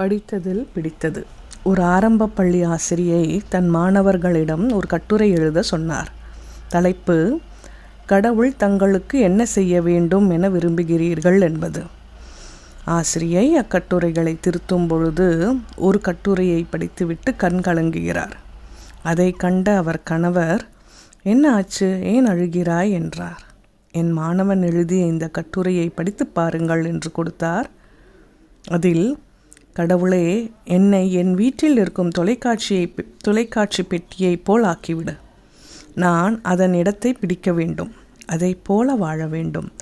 படித்ததில் பிடித்தது. ஒரு ஆரம்ப பள்ளி ஆசிரியை தன் மாணவர்களிடம் ஒரு கட்டுரை எழுத சொன்னார். தலைப்பு கடவுள் தங்களுக்கு என்ன செய்ய வேண்டும் என விரும்புகிறீர்கள்? என்பது. ஆசிரியை அக்கட்டுரைகளை திருத்தும் பொழுது ஒரு கட்டுரையை படித்துவிட்டு கண் கலங்குகிறார். அதை கண்ட அவர் கணவர் என்ன ஆச்சு? ஏன் அழுகிறாய்? என்றார். என் மாணவன் எழுதிய இந்த கட்டுரையை படித்து பாருங்கள் என்று கொடுத்தார். அதில் கடவுளே என்னை என் வீட்டில் இருக்கும் தொலைக்காட்சியை தொலைக்காட்சி பெட்டியைப் போல் ஆக்கிவிடு. நான் அதன் இடத்தை பிடிக்க வேண்டும். அதை போல வாழ வேண்டும்.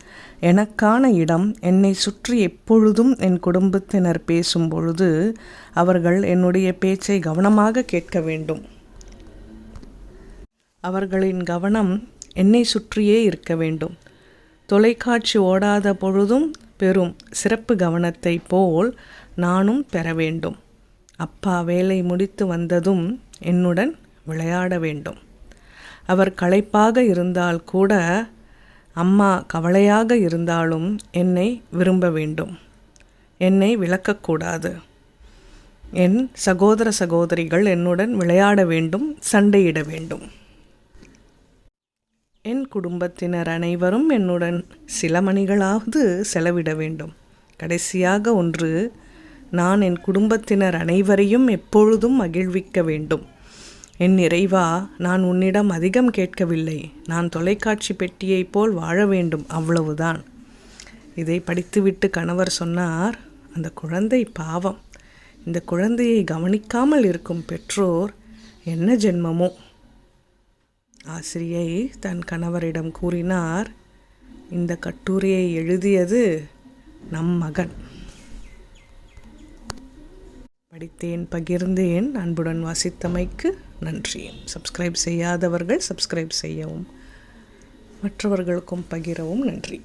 எனக்கான இடம் என்னை சுற்றி எப்பொழுதும் என் குடும்பத்தினர் பேசும் பொழுது அவர்கள் என்னுடைய பேச்சை கவனமாக கேட்க வேண்டும். அவர்களின் கவனம் என்னை சுற்றியே இருக்க வேண்டும். தொலைக்காட்சி ஓடாத பொழுதும் பெறும் சிறப்பு கவனத்தை போல் நானும் பெற வேண்டும். அப்பா வேலை முடித்து வந்ததும் என்னுடன் விளையாட வேண்டும். அவர் களைப்பாக இருந்தால் கூட அம்மா கவலையாக இருந்தாலும் என்னை விரும்ப வேண்டும். என்னை விளக்கக்கூடாது என் சகோதர சகோதரிகள் என்னுடன் விளையாட வேண்டும் சண்டையிட வேண்டும். குடும்பத்தினர் அனைவரும் என்னுடன் சில மணிகளாவது செலவிட வேண்டும். கடைசியாக ஒன்று நான் என் குடும்பத்தினர் அனைவரையும் எப்பொழுதும் மகிழ்விக்க வேண்டும். என் நிறைவா நான் உன்னிடம் அதிகம் கேட்கவில்லை. நான் தொலைக்காட்சி பெட்டியைப் போல் வாழ வேண்டும் அவ்வளவுதான். இதை படித்துவிட்டு கணவர் சொன்னார் அந்த குழந்தை பாவம். இந்த குழந்தையை கவனிக்காமல் இருக்கும் பெற்றோர் என்ன ஜென்மமோ? ஆசிரியை தன் கணவரிடம் கூறினார் இந்த கட்டுரையை எழுதியது நம் மகன். படித்தேன் பகிர்ந்தேன். அன்புடன் வாசித்தமைக்கு நன்றி. சப்ஸ்கிரைப் செய்யாதவர்கள் சப்ஸ்கிரைப் செய்யவும் மற்றவர்களுக்கும் பகிரவும் நன்றி.